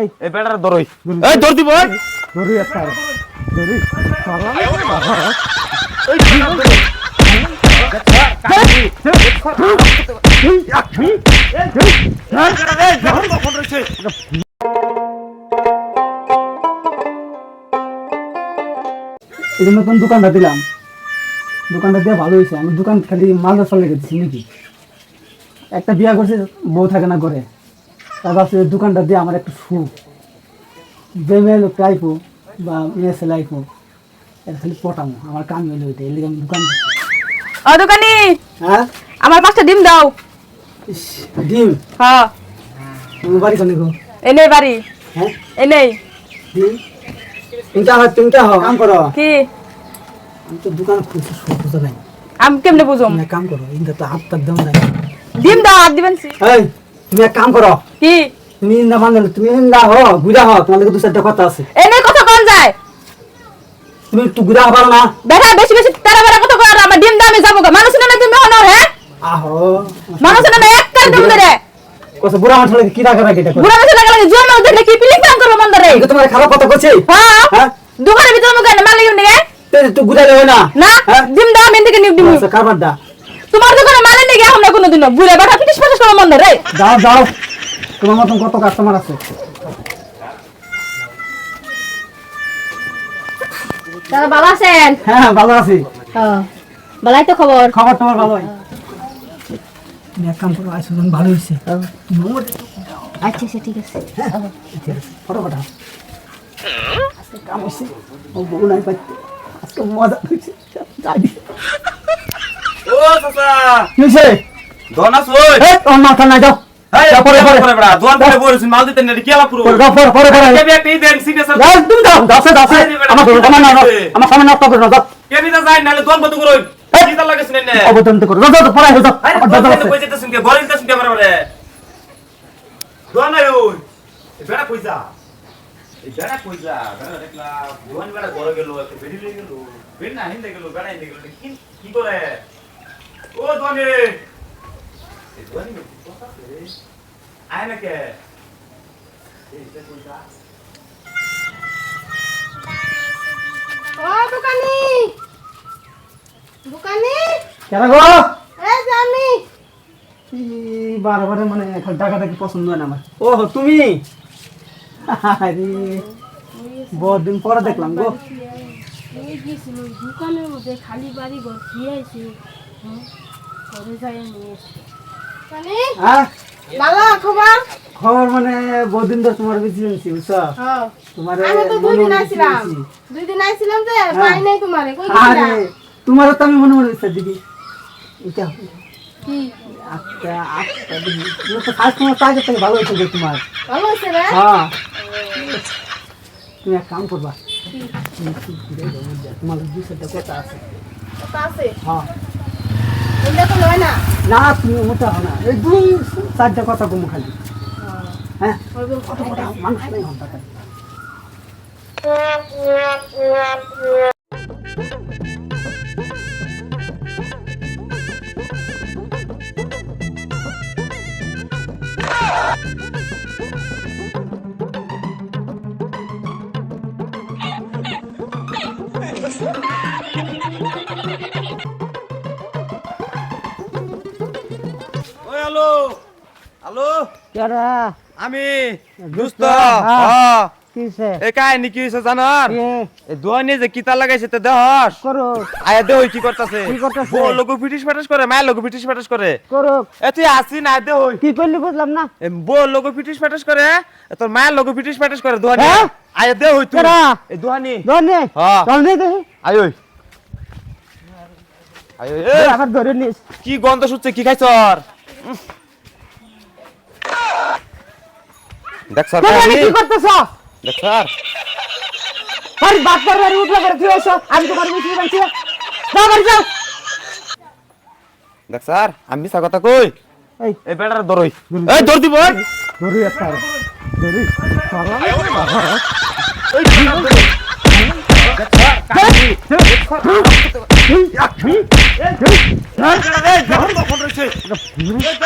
এই বেটার ধরই। এই ধর দিব। ধরি ধরি নতুন দোকানটা দিলাম? দোকানটা দিয়ে ভালো হয়েছে। আমি দোকান খালি মালদা চলে গেছি নাকি? একটা বিয়া করছে বউ থাকে না করে তার ভাবছি দোকানটা দিয়ে আমার একটু সুখ যে মেয়ে লোক আইপো বা মেয়ে ছেলে আইপো এটা খালি পটামো আমার কাম হইলে ওইটা এর লিগে আমি দোকান। ও দোকানি! হ্যাঁ? আমার পাঁচটা ডিম দাও। ডিম? হ্যাঁ। বাড়ি কোনে গো? এনে বাড়ি। হ্যাঁ? এনে ডিম? তিনটা হয় তিনটা হয় কাম করো। কি? আমি তো দোকান খুলছি সুখ খুঁজে নাই আমি কেমনে তুমি এক কাম করো ইনটা তো হাত তার দেও নাই। ডিম দাও আর দিবেন সি। এই! তুমি এক কাম করো। কি? তুমি ইন্দা বান্ধব তুমি ইন্দা হো গুড়া হো তোমার লগে দু চারটা কথা আছে। এনে কথা কোন যায়? তুমি একটু গুড়া হবার না। বেটা বেশি বেশি তেরা বেড়া কথা কর আমার ডিম দাও আমি যাব গো। মানুষ না তুমি হনো হ্যাঁ? আহো। মানুষ না এক কাজ দেবো রে কত বুড়া মানুষ লাগে কি রাখা রাখি এটা করে বুড়া বেশি লাগে জোর মার দেখলে কি পিলিং কাম করব মন রে তোমার খারাপ কথা কইছি। হ্যাঁ? হ্যাঁ? দোকানের ভিতরে মুখে না মালিক নিগে তে একটু গুড়া দেবে না। না? হ্যাঁ? ডিম দাও আমি দিকে নিব ডিম আচ্ছা কারবার দা তোমার দোকানে মালিক নিগে আমরা কোনোদিন বুড়া বেটা পিটিস পিটিস করব মন রে যাও যাও তোমার মতন কত কাস্টমার আছে? দাদা ভালো আছেন? হ্যাঁ ভালো আছি। ভালাই তো খবর। খবর তোমার ভালো তুমি এক কাম করো আইসো ভালো হয়েছে। আচ্ছা আচ্ছা ঠিক আছে। ঠিক আছে ফটো ফটো আজকে কাম হয়েছে ও বউ নাই পাইতে আজকে মজা হয়েছে ও চাচা কি হয়েছে? দনাস ওই। এই তোর মাথা নাই যাও, পরে পরে পরে। বড়া দোয়ান করে বলেছি মাল দিতে নেই কি পুরো? পরে পরে পরে পরে। কেবি একটা দেন সিরিয়াস যাও, তুমি যাও যাও সে আমার আমার না আমার সামনে নষ্ট করো যাও। কেবি দা যাই নালে দোয়ান বন্ধ করো কি লাগে শুনেন না অবতরণ করো। যাও যাও পরে যাও। আরে আমার দাদা দোয়ান আছে। কই যেতে শুনকে গরিল তে শুনকে বড় বড়? দোয়ান নাই ওই। বেড়া কই এই বেড়া কই বেড়া দেখলা দোয়ান বেড়া ঘরে গেল একটা বেড়ি লই গেল বেড়ি না হিন্দে গেল বেড়া হিন্দে গেল কি কি করে? ও দোয়ানে দোয়ানি রে! কে যা ও দোকানি। দোকানি কেন গো আমি ই, বারবার মানে এখন টাকাটা কি পছন্দ হয় না আমার ও তুমি আরে বহুত দিন পরে দেখলাম গো দোকানের মধ্যে খালি বাড়ি ঘর খেয়ে দোকানি হ্যাঁ? ভালো খবর? খবর মানে বহুদিন ধরে তোমার বেশি জানছি বুঝছ? তোমার আমি তো দুই দিন আইছিলাম দুই দিন আইছিলাম যে পাই নাই তোমারে কই আরে তোমারও তো আমি মনে মনে দিদি। এটা কি? আটটা আটটা দিদি। তুমি তো ফার্স্ট তোমার কাজের থেকে ভালো হয়েছে তোমার। ভালো রে হ্যাঁ। তুমি এক কাম করবা? তোমার দু চারটা কথা আছে। কথা আছে? হ্যাঁ। না। তুমি ওটা হো না। এই দুই চারটা কথা কম খালি। হ্যাঁ? কথা মানুষ নেই ঘণ্টা হ্যালো? কেরা আমি দুস্ত হ্যাঁ। কিসে এ কাহিনী কি হইছে জানার? এই দোয়ানি যে কিতা লাগাইছে তে দেহস। করো? আয়া কি করতাছে? কি করতাছে? বউ লোক ফিটিস ফাটাস করে মায়ের লোক ফিটিস ফাটাস করে। করো। এ তুই আসি না দেহ। কি করলি বুঝলাম না? এ লোক ফিটিস ফাটাস করে তোর মায়ের লোক ফিটিস ফাটাস করে দোয়ানি? আয়া দেহ তুই। কেডা? এই দোয়ানি ধরে। ধরে দেখি আয় ওই। আয় ওই, আবার ধরে নিস। কি গন্ধ শুচ্ছে কি খাইছর দেখ স্যার কি করতেছ দেখ স্যার আরে বাপ করে বাড়ি উঠলে করে তুই এসো আমি তোমার মিষ্টি বানছি যাও বাড়ি যাও দেখ স্যার আমি মিছা কথা কই এই এই বেটার ধরই এই ধর দিব এই। ধরি একটা ধরি বাচ্চা গেছে বেটা কি বন্ধ তো দিছে তো মনে লোক না থাকা বেটা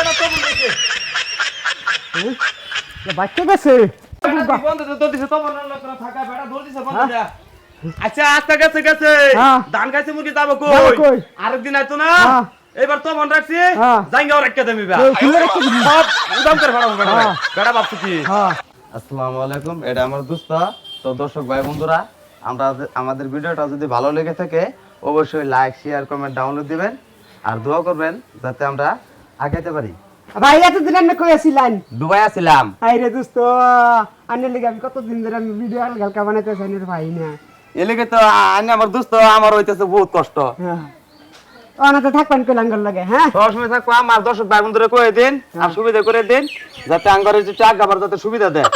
দৌড় দিছে বন্ধ দেয়া আচ্ছা আচ্ছা গেছে গেছে। হ্যাঁ। ধান গাইছে মুরগি যাব কই? আরেকদিন আইতো না? হ্যাঁ। এবার তো মন রাখছি। হ্যাঁ। জাঙ্গাও রাখতে দিবি। সব উদাম করে বেটা। হ্যাঁ। বেটা কি? হ্যাঁ। আসসালামু আলাইকুম এটা আমার দোস্ত। তো দর্শক ভাই বন্ধুরা আমরা আমাদের ভিডিওটা যদি ভালো লেগে থাকে অবশ্যই লাইক শেয়ার কমেন্ট ডাউনলোড দিবেন। আর দোয়া করবেন যাতে আমরা আগাইতে পারি। ভাই এতদিন আমি কই দুবাই আছিলাম। আই রে দোস্ত আনে লিগে আমি কতদিন ধরে আমি ভিডিও হালকা বানাইতে চাই ভাই না। তো আনে আমার দোস্ত আমার হইতেছে বহুত কষ্ট। হ্যাঁ। অনাতে থাকবেন কইলাঙ্গর লাগে হ্যাঁ? সবসময় থাকব আমার দর্শক ভাই বন্ধুরা কয়ে দিন আর সুবিধা করে দিন যাতে আঙ্গরের যে আবার যাতে সুবিধা দেয়।